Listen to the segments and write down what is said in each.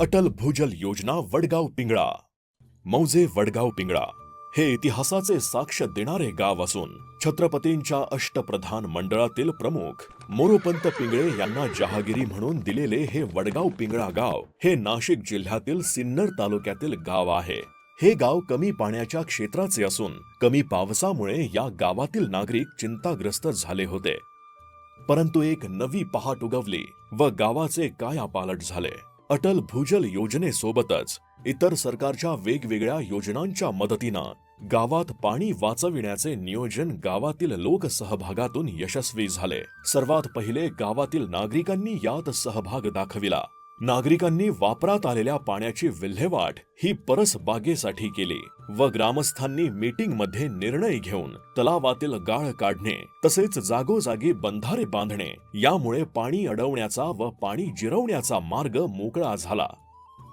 अटल भूजल योजना वडगाव पिंगळा. मौजे वडगाव पिंगळा हे इतिहासाचे साक्ष देणारे गाव असून छत्रपतींच्या अष्टप्रधान मंडळातील प्रमुख मोरोपंत पिंगळे यांना जहागिरी म्हणून दिलेले हे वडगाव पिंगळा गाव हे नाशिक जिल्ह्यातील सिन्नर तालुक्यातील गाव आहे. हे गाव कमी पाण्याच्या क्षेत्राचे असून कमी पावसामुळे या गावातील नागरिक चिंताग्रस्त झाले होते. परंतु एक नवी पहाट उगवली व गावाचे कायापालट झाले. अटल भूजल योजनेसोबतच इतर सरकारच्या वेगवेगळ्या योजनांच्या मदतीनं गावात पाणी वाचविण्याचे नियोजन गावातील लोकसहभागातून यशस्वी झाले. सर्वात पहिले गावातील नागरिकांनी यात सहभाग दाखविला. नागरिकांनी वापरात आलेल्या पाण्याची विल्हेवाट ही परस बागेसाठी केली व ग्रामस्थांनी मीटिंगमध्ये निर्णय घेऊन तलावातील गाळ काढणे तसेच जागोजागी बंधारे बांधणे यामुळे पाणी अडवण्याचा व पाणी जिरवण्याचा मार्ग मोकळा झाला.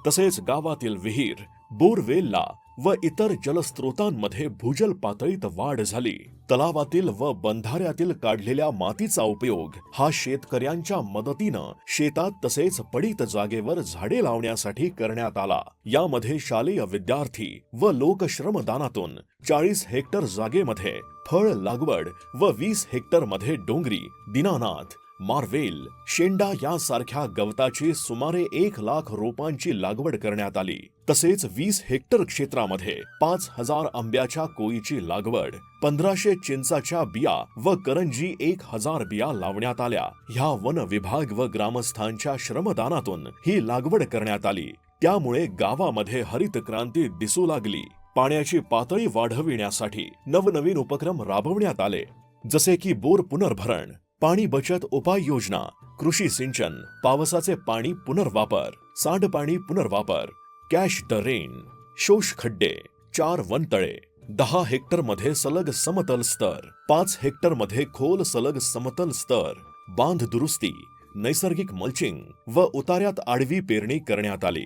तसेच गावातील विहीर बोरवेलला व इतर जलस्रोतांमध्ये भूजल पातळीत वाढ झाली. तलावातील व बंधाऱ्यातील काढलेल्या मातीचा उपयोग हा शेतकऱ्यांच्या मदतीनं शेतात तसेच पडीत जागेवर झाडे लावण्यासाठी करण्यात आला. यामध्ये शालेय विद्यार्थी व लोकश्रमदानातून चाळीस हेक्टर जागेमध्ये फळ लागवड व वीस हेक्टरमध्ये डोंगरी दिनानाथ मार्वेल शेंडा यासारख्या गवताची सुमारे एक लाख रोपांची लागवड करण्यात आली. तसेच वीस हेक्टर क्षेत्रामध्ये पाच हजार आंब्याच्या कोईची लागवड पंधराशे चिंचाच्या बिया व करंजी एक हजार बिया लावण्यात आल्या. ह्या वन विभाग व ग्रामस्थांच्या श्रमदानातून ही लागवड करण्यात आली. त्यामुळे गावामध्ये हरित क्रांती दिसू लागली. पाण्याची पातळी वाढविण्यासाठी नवनवीन उपक्रम राबवण्यात आले. जसे की बोर पुनर्भरण पाणी बचत उपाययोजना कृषी सिंचन पावसाचे पाणी पुनर्वापर सांडपाणी पुनर्वापर कॅश द रेन शोष खड्डे चार वनतळे दहा हेक्टरमध्ये सलग समतल स्तर पाच हेक्टरमध्ये खोल सलग समतल स्तर बांध दुरुस्ती नैसर्गिक मल्चिंग व उतार्यात आडवी पेरणी करण्यात आली.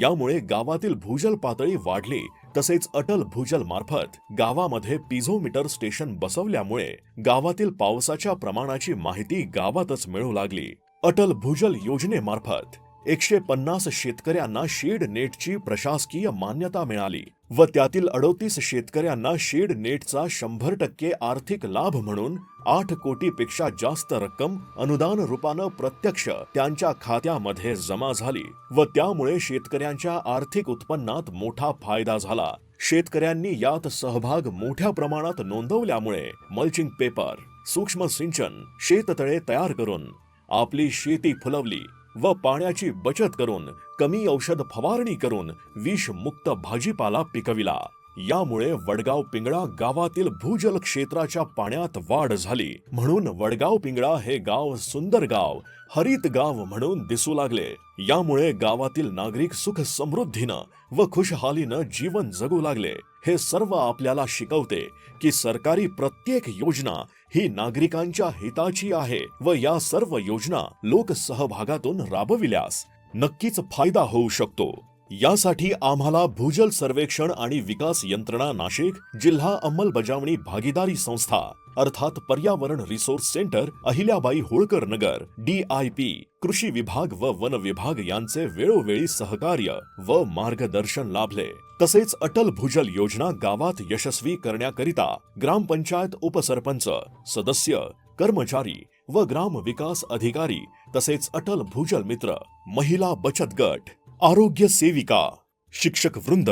यामुळे गावातील भूजल पातळी वाढली तसेच अटल भूजल मार्फत गावामध्ये पिझोमीटर स्टेशन बसवल्यामुळे गावातील पावसाच्या प्रमाणाची माहिती गावातच मिळू लागली. अटल भूजल योजनेमार्फत एकशे पन्नास शेतकऱ्यांना शेड नेटची प्रशासकीय मान्यता मिळाली व त्यातील अडोतीस शेतकऱ्यांना शेड नेटचा शंभर टक्के आर्थिक लाभ म्हणून आठ कोटीपेक्षा जास्त रक्कम अनुदान रूपानं प्रत्यक्ष त्यांच्या खात्यामध्ये जमा झाली व त्यामुळे शेतकऱ्यांच्या आर्थिक उत्पन्नात मोठा फायदा झाला. शेतकऱ्यांनी यात सहभाग मोठ्या प्रमाणात नोंदवल्यामुळे मल्चिंग पेपर सूक्ष्म सिंचन शेततळे तयार करून आपली शेती फुलवली. व पाण्याची बचत करून कमी औषध फवारणी करून विषमुक्त भाजीपाला पिकविला. यामुळे वडगाव पिंगळा गावातील भूजल क्षेत्राच्या पाण्यात वाढ झाली. म्हणून वडगाव पिंगळा हे गाव सुंदर गाव हरित गाव म्हणून दिसू लागले. यामुळे गावातील नागरिक सुख समृद्धीनं व खुशहालीनं जीवन जगू लागले. हे सर्व आपल्याला शिकवते की सरकारी प्रत्येक योजना ही नागरिकांच्या हिताची आहे व या सर्व योजना लोकसहभागातून राबविल्यास नक्कीच फायदा होऊ शकतो. यासाठी आम्हाला भूजल सर्वेक्षण आणि विकास यंत्रणा नाशिक जिल्हा अंमलबजावणी भागीदारी संस्था अर्थात पर्यावरण resource centre Ahilyabai Holkar Nagar D I P कृषी विभाग व वन विभाग यांचे वेळोवेळी सहकार्य व मार्गदर्शन लाभले. तसेच अटल भूजल योजना गावात यशस्वी करण्याकरिता ग्रामपंचायत उपसरपंच सदस्य कर्मचारी व ग्राम विकास अधिकारी तसेच अटल भूजल मित्र महिला बचत गट आरोग्य सेविका शिक्षक वृंद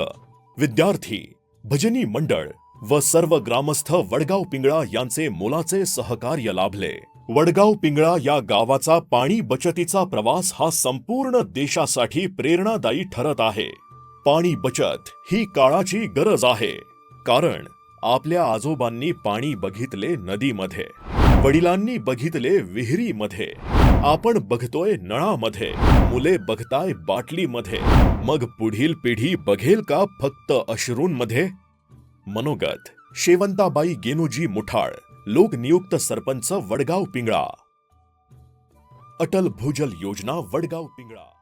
विद्यार्थी भजनी मंडळ व सर्व ग्रामस्थ वडगाव पिंगळा यांचे मोलाचे सहकार्य लाभले. वडगाव पिंगळा या गावाचा पाणी बचतीचा प्रवास हा संपूर्ण देशासाठी प्रेरणादायी ठरत आहे. पाणी बचत ही काळाची गरज आहे कारण आपल्या आजोबांनी पाणी बघितले नदीमध्ये वडिलांनी बघितले विहिरीमध्ये. आपण बघतोय नळामध्ये. मुले बघताय बाटलीमध्ये. मग पुढील पिढी बघेल का फक्त अश्रूंमध्ये? मनोगत. शेवंताबाई गेनुजी मुठाळ. लोकनियुक्त सरपंच वडगाव पिंगळा. अटल भूजल योजना वडगाव पिंगळा.